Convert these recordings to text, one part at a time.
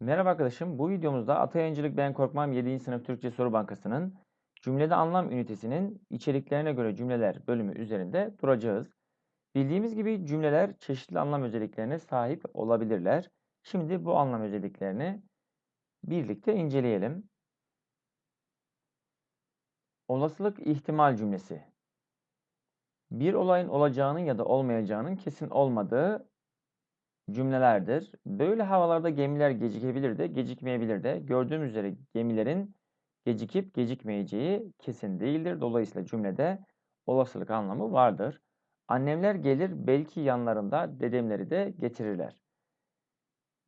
Merhaba arkadaşım. Bu videomuzda Atayayıncılık Ben Korkmam 7. sınıf Türkçe Soru Bankası'nın cümlede anlam ünitesinin içeriklerine göre cümleler bölümü üzerinde duracağız. Bildiğimiz gibi cümleler çeşitli anlam özelliklerine sahip olabilirler. Şimdi bu anlam özelliklerini birlikte inceleyelim. Olasılık ihtimal cümlesi. Bir olayın olacağının ya da olmayacağının kesin olmadığı cümlelerdir. Böyle havalarda gemiler gecikebilir de gecikmeyebilir de. Gördüğümüz üzere gemilerin gecikip gecikmeyeceği kesin değildir. Dolayısıyla cümlede olasılık anlamı vardır. Annemler gelir belki yanlarında dedemleri de getirirler.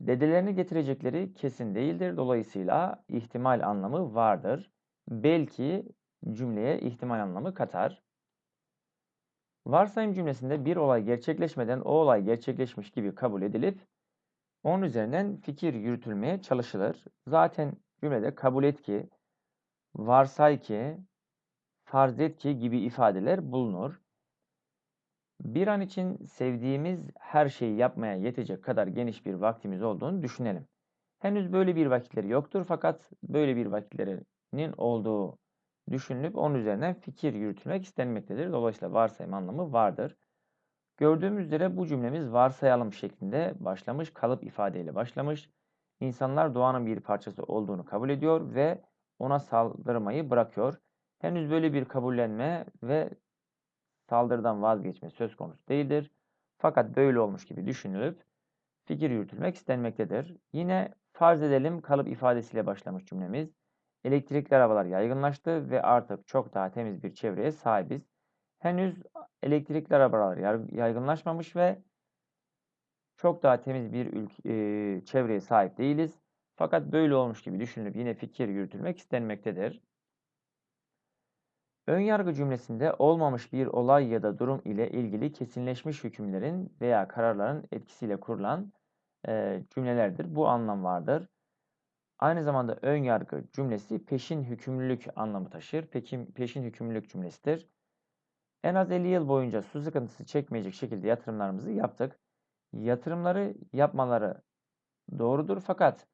Dedelerini getirecekleri kesin değildir. Dolayısıyla ihtimal anlamı vardır. Belki cümleye ihtimal anlamı katar. Varsayım cümlesinde bir olay gerçekleşmeden o olay gerçekleşmiş gibi kabul edilip onun üzerinden fikir yürütülmeye çalışılır. Zaten cümlede kabul et ki, varsay ki, farz et ki gibi ifadeler bulunur. Bir an için sevdiğimiz her şeyi yapmaya yetecek kadar geniş bir vaktimiz olduğunu düşünelim. Henüz böyle bir vakitleri yoktur fakat böyle bir vakitlerinin olduğu düşünülüp onun üzerinden fikir yürütülmek istenmektedir. Dolayısıyla varsayım anlamı vardır. Gördüğümüz üzere bu cümlemiz varsayalım şeklinde başlamış, kalıp ifadeyle başlamış. İnsanlar doğanın bir parçası olduğunu kabul ediyor ve ona saldırmayı bırakıyor. Henüz böyle bir kabullenme ve saldırıdan vazgeçme söz konusu değildir. Fakat böyle olmuş gibi düşünülüp fikir yürütülmek istenmektedir. Yine farz edelim kalıp ifadesiyle başlamış cümlemiz. Elektrikli arabalar yaygınlaştı ve artık çok daha temiz bir çevreye sahibiz. Henüz elektrikli arabalar yaygınlaşmamış ve çok daha temiz bir ülke, e, çevreye sahip değiliz. Fakat böyle olmuş gibi düşünülüp yine fikir yürütülmek istenmektedir. Önyargı cümlesinde olmamış bir olay ya da durum ile ilgili kesinleşmiş hükümlerin veya kararların etkisiyle kurulan e, cümlelerdir. Bu anlam vardır. Aynı zamanda ön yargı cümlesi peşin hükümlülük anlamı taşır. Pekin, peşin hükümlülük cümlesidir. En az 50 yıl boyunca su sıkıntısı çekmeyecek şekilde yatırımlarımızı yaptık. Yatırımları yapmaları doğrudur fakat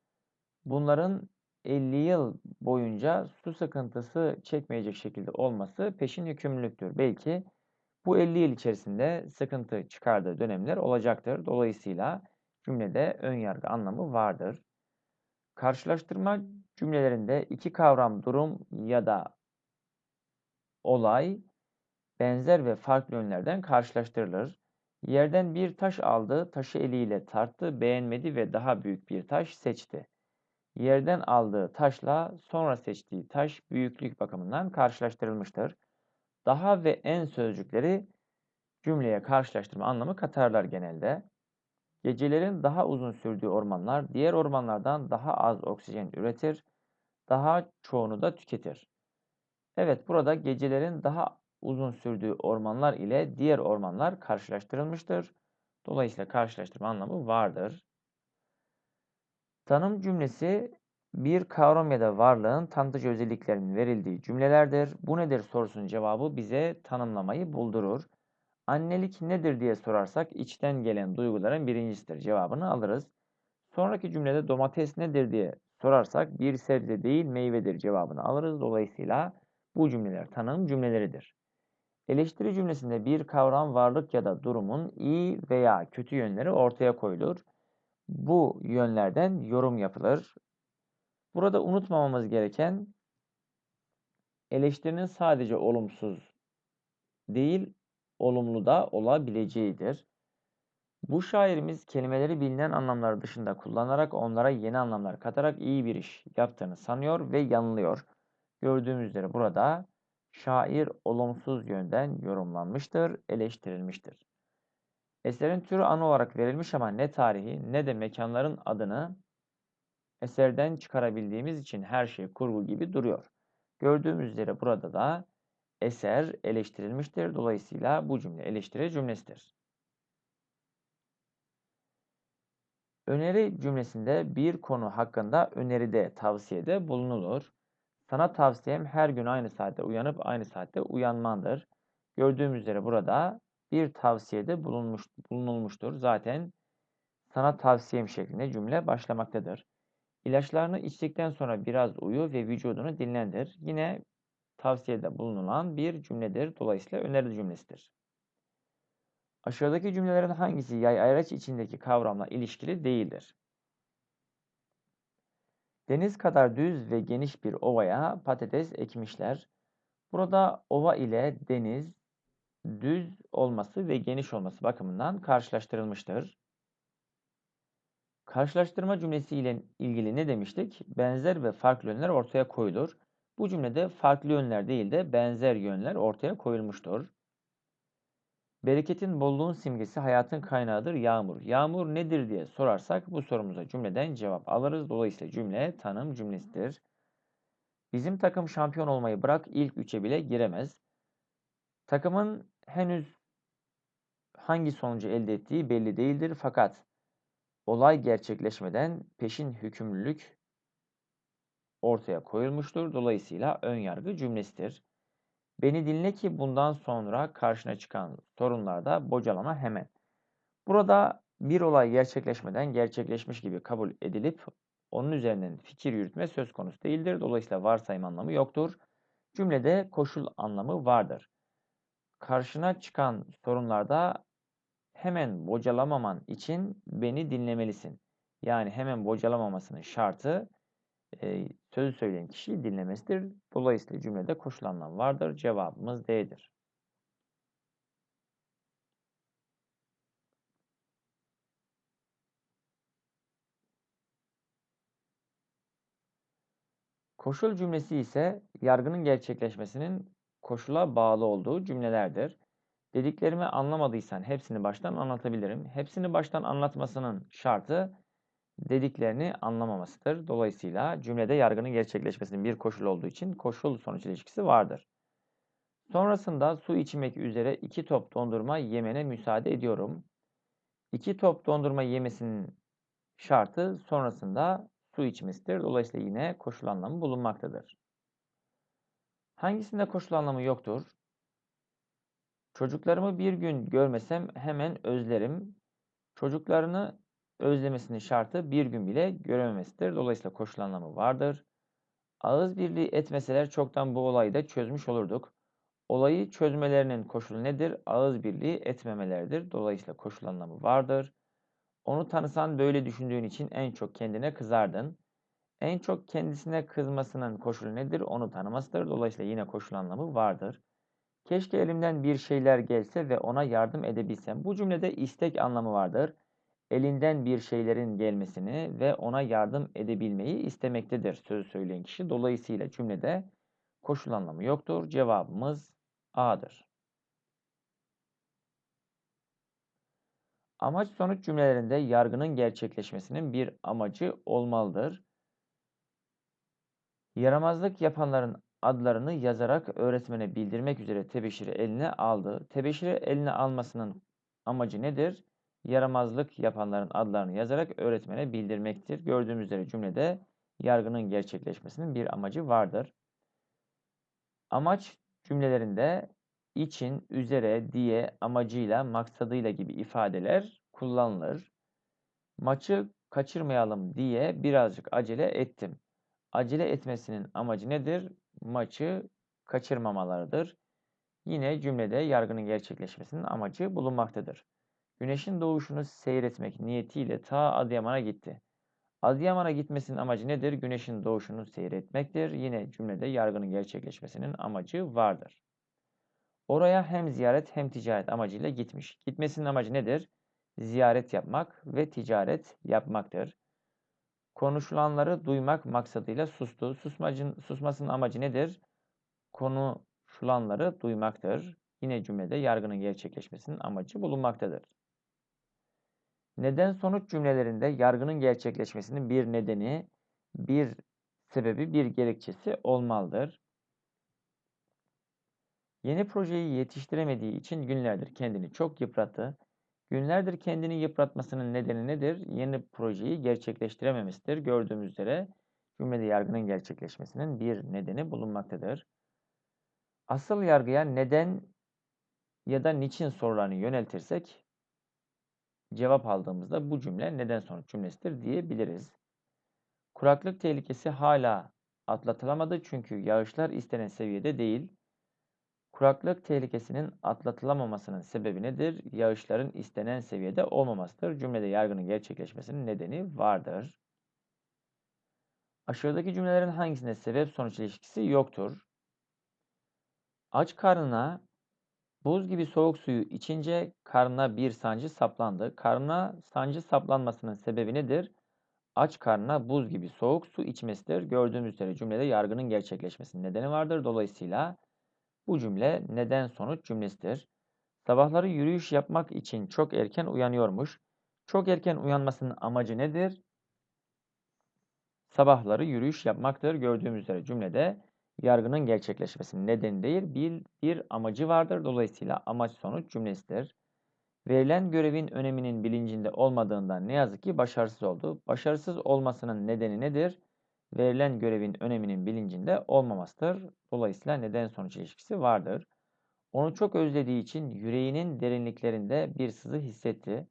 bunların 50 yıl boyunca su sıkıntısı çekmeyecek şekilde olması peşin hükümlülüktür. Belki bu 50 yıl içerisinde sıkıntı çıkardığı dönemler olacaktır. Dolayısıyla cümlede ön yargı anlamı vardır. Karşılaştırma cümlelerinde iki kavram durum ya da olay benzer ve farklı yönlerden karşılaştırılır. Yerden bir taş aldı, taşı eliyle tarttı, beğenmedi ve daha büyük bir taş seçti. Yerden aldığı taşla sonra seçtiği taş büyüklük bakımından karşılaştırılmıştır. Daha ve en sözcükleri cümleye karşılaştırma anlamı katarlar genelde. Gecelerin daha uzun sürdüğü ormanlar diğer ormanlardan daha az oksijen üretir, daha çoğunu da tüketir. Evet, burada gecelerin daha uzun sürdüğü ormanlar ile diğer ormanlar karşılaştırılmıştır. Dolayısıyla karşılaştırma anlamı vardır. Tanım cümlesi bir kavram ya da varlığın tanıtıcı özelliklerinin verildiği cümlelerdir. Bu nedir sorusunun cevabı bize tanımlamayı buldurur. Annelik nedir diye sorarsak içten gelen duyguların birincisidir cevabını alırız. Sonraki cümlede domates nedir diye sorarsak bir sebze değil meyvedir cevabını alırız. Dolayısıyla bu cümleler tanım cümleleridir. Eleştiri cümlesinde bir kavram varlık ya da durumun iyi veya kötü yönleri ortaya koyulur. Bu yönlerden yorum yapılır. Burada unutmamamız gereken eleştirinin sadece olumsuz değil, olumlu da olabileceğidir. Bu şairimiz kelimeleri bilinen anlamları dışında kullanarak onlara yeni anlamlar katarak iyi bir iş yaptığını sanıyor ve yanılıyor. Gördüğümüz üzere burada şair olumsuz yönden yorumlanmıştır, eleştirilmiştir. Eserin türü anı olarak verilmiş ama ne tarihi ne de mekanların adını eserden çıkarabildiğimiz için her şey kurgu gibi duruyor. Gördüğümüz üzere burada da eser eleştirilmiştir. Dolayısıyla bu cümle eleştiri cümlesidir. Öneri cümlesinde bir konu hakkında öneride, tavsiyede bulunulur. Sana tavsiyem her gün aynı saatte uyanıp aynı saatte uyanmandır. Gördüğümüz üzere burada bir tavsiyede bulunmuş, bulunulmuştur. Zaten sana tavsiyem şeklinde cümle başlamaktadır. İlaçlarını içtikten sonra biraz uyu ve vücudunu dinlendir. Yine tavsiyede bulunulan bir cümledir. Dolayısıyla öneri cümlesidir. Aşağıdaki cümlelerin hangisi yay ayraç içindeki kavramla ilişkili değildir? Deniz kadar düz ve geniş bir ovaya patates ekmişler. Burada ova ile deniz düz olması ve geniş olması bakımından karşılaştırılmıştır. Karşılaştırma cümlesi ile ilgili ne demiştik? Benzer ve farklı yönler ortaya koyulur. Bu cümlede farklı yönler değil de benzer yönler ortaya koyulmuştur. Bereketin bolluğun simgesi hayatın kaynağıdır yağmur. Yağmur nedir diye sorarsak bu sorumuza cümleden cevap alırız. Dolayısıyla cümle tanım cümlesidir. Bizim takım şampiyon olmayı bırak ilk üçe bile giremez. Takımın henüz hangi sonucu elde ettiği belli değildir fakat olay gerçekleşmeden peşin hükümlülük ortaya koyulmuştur. Dolayısıyla ön yargı cümlesidir. Beni dinle ki bundan sonra karşına çıkan sorunlarda bocalama hemen. Burada bir olay gerçekleşmeden gerçekleşmiş gibi kabul edilip onun üzerinden fikir yürütme söz konusu değildir. Dolayısıyla varsayım anlamı yoktur. Cümlede koşul anlamı vardır. Karşına çıkan sorunlarda hemen bocalamaman için beni dinlemelisin. Yani hemen bocalamamasının şartı e, sözü söyleyen kişiyi dinlemesidir. Dolayısıyla cümlede koşul anlam vardır. Cevabımız D'dir. Koşul cümlesi ise yargının gerçekleşmesinin koşula bağlı olduğu cümlelerdir. Dediklerimi anlamadıysan hepsini baştan anlatabilirim. Hepsini baştan anlatmasının şartı dediklerini anlamamasıdır. Dolayısıyla cümlede yargının gerçekleşmesinin bir koşul olduğu için koşul sonuç ilişkisi vardır. Sonrasında su içmek üzere iki top dondurma yemene müsaade ediyorum. İki top dondurma yemesinin şartı sonrasında su içmesidir. Dolayısıyla yine koşul anlamı bulunmaktadır. Hangisinde koşul anlamı yoktur? Çocuklarımı bir gün görmesem hemen özlerim. Çocuklarını özlemesinin şartı bir gün bile görememesidir. Dolayısıyla koşul anlamı vardır. Ağız birliği etmeseler çoktan bu olayı da çözmüş olurduk. Olayı çözmelerinin koşulu nedir? Ağız birliği etmemeleridir. Dolayısıyla koşul anlamı vardır. Onu tanısan böyle düşündüğün için en çok kendine kızardın. En çok kendisine kızmasının koşulu nedir? Onu tanımasıdır. Dolayısıyla yine koşul anlamı vardır. Keşke elimden bir şeyler gelse ve ona yardım edebilsem. Bu cümlede istek anlamı vardır elinden bir şeylerin gelmesini ve ona yardım edebilmeyi istemektedir sözü söyleyen kişi. Dolayısıyla cümlede koşul anlamı yoktur. Cevabımız A'dır. Amaç sonuç cümlelerinde yargının gerçekleşmesinin bir amacı olmalıdır. Yaramazlık yapanların adlarını yazarak öğretmene bildirmek üzere tebeşiri eline aldı. Tebeşiri eline almasının amacı nedir? Yaramazlık yapanların adlarını yazarak öğretmene bildirmektir. Gördüğümüz üzere cümlede yargının gerçekleşmesinin bir amacı vardır. Amaç cümlelerinde için, üzere, diye, amacıyla, maksadıyla gibi ifadeler kullanılır. Maçı kaçırmayalım diye birazcık acele ettim. Acele etmesinin amacı nedir? Maçı kaçırmamalarıdır. Yine cümlede yargının gerçekleşmesinin amacı bulunmaktadır. Güneşin doğuşunu seyretmek niyetiyle ta Adıyaman'a gitti. Adıyaman'a gitmesinin amacı nedir? Güneşin doğuşunu seyretmektir. Yine cümlede yargının gerçekleşmesinin amacı vardır. Oraya hem ziyaret hem ticaret amacıyla gitmiş. Gitmesinin amacı nedir? Ziyaret yapmak ve ticaret yapmaktır. Konuşulanları duymak maksadıyla sustu. Susmacın, susmasının amacı nedir? Konuşulanları duymaktır. Yine cümlede yargının gerçekleşmesinin amacı bulunmaktadır. Neden sonuç cümlelerinde yargının gerçekleşmesinin bir nedeni, bir sebebi, bir gerekçesi olmalıdır. Yeni projeyi yetiştiremediği için günlerdir kendini çok yıprattı. Günlerdir kendini yıpratmasının nedeni nedir? Yeni projeyi gerçekleştirememesidir. Gördüğümüz üzere cümlede yargının gerçekleşmesinin bir nedeni bulunmaktadır. Asıl yargıya neden ya da niçin sorularını yöneltirsek cevap aldığımızda bu cümle neden sonuç cümlesidir diyebiliriz. Kuraklık tehlikesi hala atlatılamadı çünkü yağışlar istenen seviyede değil. Kuraklık tehlikesinin atlatılamamasının sebebi nedir? Yağışların istenen seviyede olmamasıdır. Cümlede yargının gerçekleşmesinin nedeni vardır. Aşağıdaki cümlelerin hangisinde sebep sonuç ilişkisi yoktur? Aç karnına buz gibi soğuk suyu içince karnına bir sancı saplandı. Karnına sancı saplanmasının sebebi nedir? Aç karnına buz gibi soğuk su içmesidir. Gördüğümüz üzere cümlede yargının gerçekleşmesinin nedeni vardır. Dolayısıyla bu cümle neden sonuç cümlesidir. Sabahları yürüyüş yapmak için çok erken uyanıyormuş. Çok erken uyanmasının amacı nedir? Sabahları yürüyüş yapmaktır. Gördüğümüz üzere cümlede yargının gerçekleşmesinin nedeni değil, bir, bir amacı vardır. Dolayısıyla amaç sonuç cümlesidir. Verilen görevin öneminin bilincinde olmadığından ne yazık ki başarısız oldu. Başarısız olmasının nedeni nedir? Verilen görevin öneminin bilincinde olmamasıdır. Dolayısıyla neden sonuç ilişkisi vardır. Onu çok özlediği için yüreğinin derinliklerinde bir sızı hissetti.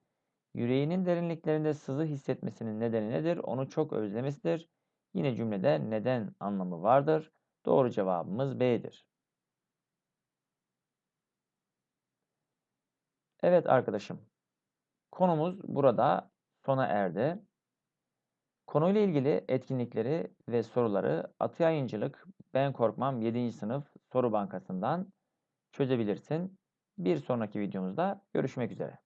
Yüreğinin derinliklerinde sızı hissetmesinin nedeni nedir? Onu çok özlemesidir. Yine cümlede neden anlamı vardır. Doğru cevabımız B'dir. Evet arkadaşım. Konumuz burada sona erdi. Konuyla ilgili etkinlikleri ve soruları Atı Yayıncılık Ben Korkmam 7. sınıf soru bankasından çözebilirsin. Bir sonraki videomuzda görüşmek üzere.